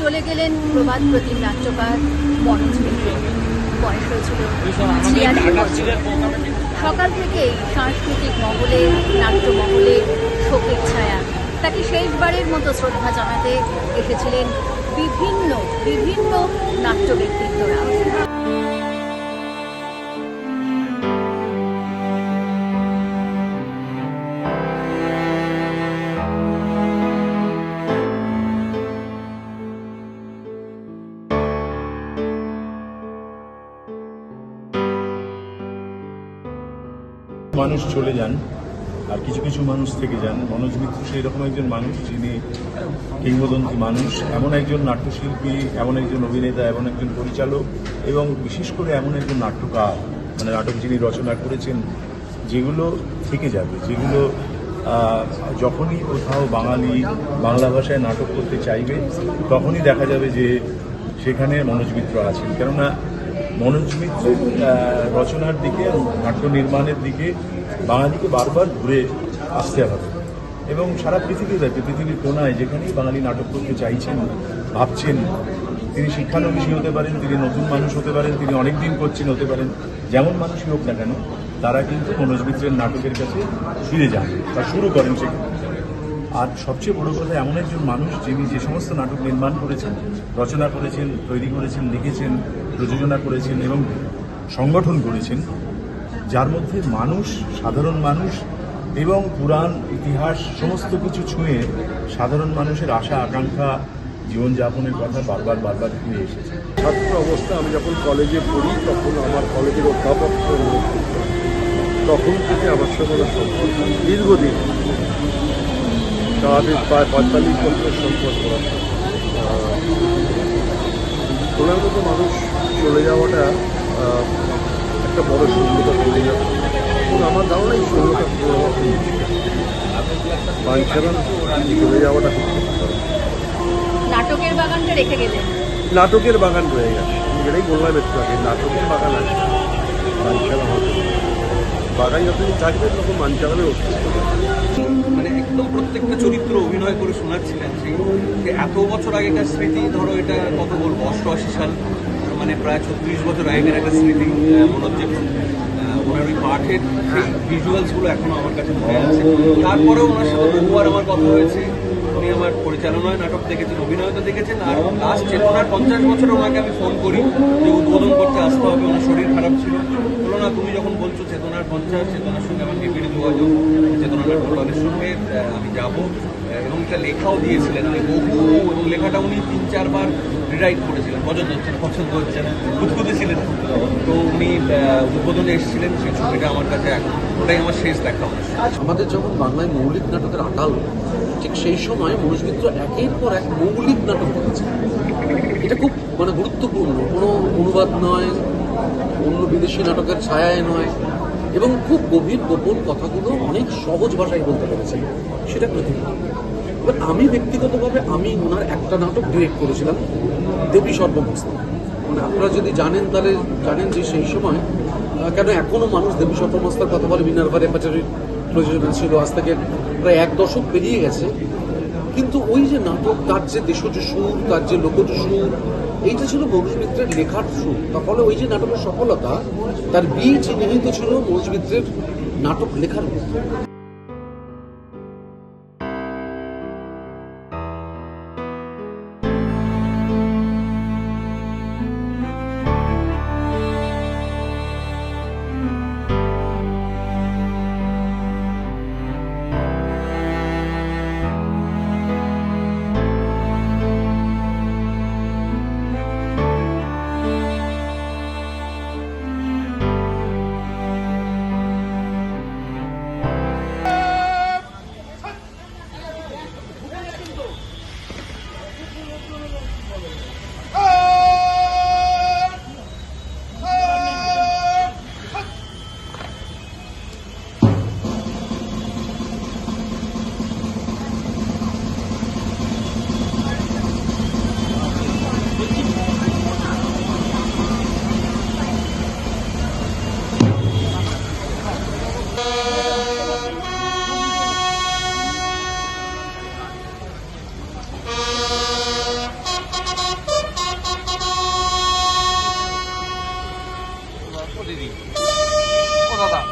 চলে গেলেন প্রবাদ প্রতিম নাট্যকার মনোজ মিত্র। বয়স হয়েছিল ছিয়াশি বছর সকাল থেকেই সাংস্কৃতিক মহলে নাট্য মহলে শোকের ছায়া। তাকে শেষবারের মতো শ্রদ্ধা জানাতে এসেছিলেন বিভিন্ন বিভিন্ন নাট্য ব্যক্তিত্বরা মানুষ চলে যান, আর কিছু কিছু মানুষ থেকে যান। মনোজ মিত্র সেই রকম একজন মানুষ যিনি কিংবদন্তি মানুষ, এমন একজন নাট্যশিল্পী, এমন একজন অভিনেতা, এমন একজন পরিচালক, এবং বিশেষ করে এমন একজন নাট্যকার মানে নাটক যিনি রচনা করেছেন, যেগুলো থেকে যাবে, যেগুলো যখনই কোথাও বাঙালি বাংলা ভাষায় নাটক করতে চাইবে, তখনই দেখা যাবে যে সেখানে মনোজ মিত্র আছেন। কেননা মনোজ মিত্রের রচনার দিকে, নাট্য নির্মাণের দিকে বাঙালিকে বারবার ঘুরে আসতে হবে। এবং সারা পৃথিবীতে পৃথিবীর কোনায় যেখানেই বাঙালি নাটক করতে চাইছেন, ভাবছেন, তিনি শিক্ষানবিশী হতে পারেন, তিনি নতুন মানুষ হতে পারেন, তিনি অনেক দিন করছেন হতে পারেন, যেমন মানুষই হোক না কেন, তারা কিন্তু মনোজ মিত্রের নাটকের কাছে ফিরে যান বা শুরু করেন সেখানে। আর সবচেয়ে বড় কথা, এমন একজন মানুষ যিনি যে সমস্ত নাটক নির্মাণ করেছেন, রচনা করেছেন, তৈরি করেছেন, লিখেছেন, প্রযোজনা করেছেন এবং সংগঠন করেছেন, যার মধ্যে মানুষ, সাধারণ মানুষ এবং পুরাণ, ইতিহাস, সমস্ত কিছু ছুঁয়ে সাধারণ মানুষের আশা, আকাঙ্ক্ষা, জীবনযাপনের কথা বারবার বারবার ফিরে এসেছে। ছাত্র অবস্থা, আমি যখন কলেজে পড়ি, তখন আমার কলেজের অধ্যাপক তখন থেকে আমার সঙ্গে দীর্ঘদিন স্বাভাবিক প্রায় পঁয়তাল্লিশ সম্পর্ক রাখতাম। আহ, ওনার মতো মানুষ চলে যাওয়াটা একটা বড় শূন্যতা তৈরি যাবে এবং আমার ধারণা এই শূন্যতা পুরো মুশকিল। চলে যাওয়াটা খুব। নাটকের বাগানটা রেখে গেলেন নাটকের বাগান রয়ে গেছে যেটাই বললাম একটু আগে নাটকের বাগান আছে হবে বাগান যতদিন থাকবে তখন মানচালামের অস্তিত্ব একদম প্রত্যেকটা চরিত্র অভিনয় করে শোনাচ্ছিলেন সেই এত বছর আগেকার স্মৃতি, ধরো এটা কত বলব, অষ্টআশি সাল মানে প্রায় ছত্রিশ বছর আগের একটা স্মৃতি মনে হচ্ছে ওনার ওই পাঠের সেই ভিজুয়ালসগুলো এখনও আমার কাছে মনে আছে। তারপরেও ওনার সাথে বহুবার আমার কথা হয়েছে, উনি আমার পরিচালনায় নাটক দেখেছেন অভিনয় তো দেখেছেন, আর লাস্ট চেতনার পঞ্চাশ বছর ওনাকে আমি ফোন করি যে উদ্বোধন করতে আসতে হবে, ওনার শরীর খারাপ ছিল। বলো না, তুমি যখন বলছো চেতনার পঞ্চাশ, চেতনার সঙ্গে আমার নিবিড় যোগাযোগ সঙ্গে আমি যাব এবং একটা লেখাও দিয়েছিলেন। উনি বহু এবং লেখাটা উনি তিন, চারবার রিরাইট করেছিলেন। পছন্দ হচ্ছে না পছন্দ হচ্ছে না। খুঁতখুঁতে ছিলেন। তো উনি উদ্বোধনে এসেছিলেন, সেই ছবিটা আমার কাছে এখন ওটাই আমার শেষ দেখা আমাদের যখন বাংলায় মৌলিক নাটকের আকাল, ঠিক সেই সময় মনোজ মিত্র একের পর এক মৌলিক নাটক করেছে। এটা খুব মানে গুরুত্বপূর্ণ। কোনো অনুবাদ নয়, অন্য বিদেশি নাটকের ছায়ায় নয়। এবং খুব গভীর গোপন কথাগুলো অনেক সহজ ভাষায় বলতে পেরেছে সেটা প্রতিভা এবার আমি ব্যক্তিগতভাবে আমি ওনার একটা নাটক ডিরেক্ট করেছিলাম, দেবী সর্বমস্ত মানে আপনারা যদি জানেন তাহলে জানেন যে সেই সময় কেন এখনও মানুষ দেবী সর্বমস্তার কথা বলে মিনার্ভা রেপাচারির প্রযোজনা ছিল, আজ থেকে প্রায় এক দশক পেরিয়ে গেছে। কিন্তু ওই যে নাটক, তার যে দেশজ সুর, তার যে লোকজ সুর এইটা ছিল মনোজমিত্রের লেখার সুর তার ফলে ওই যে নাটকের সফলতা, তার বীজ নিহিত ছিল মনোজমিত্রের নাটক লেখার মধ্যে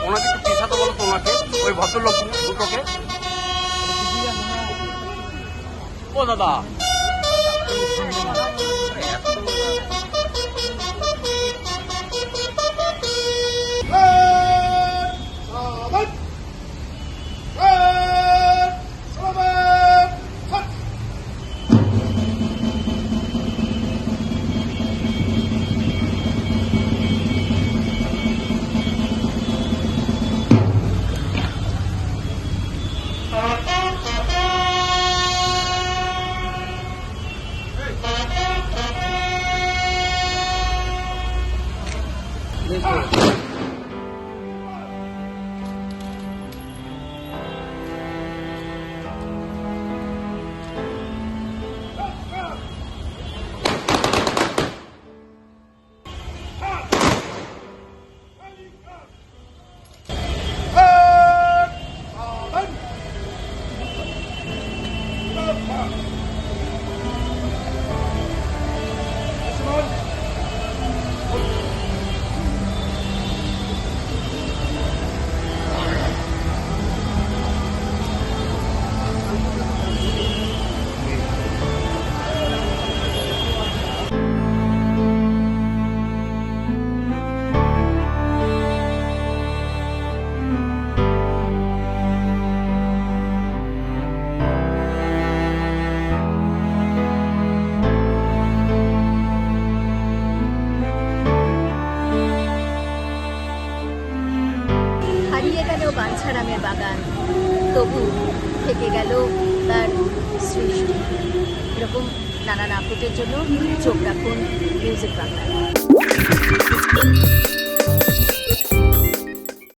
ওনাকে একটু পেশাতে বলো তো ওনাকে? ওই ভদ্রলোক দুটোকে? ও দাদা Let's go. বাঞ্ছারামের বাগান। তবু থেকে গেল তার সৃষ্টি। এরকম নানান আপডেটের জন্য চোখ রাখুন মিউজিক বাংলায়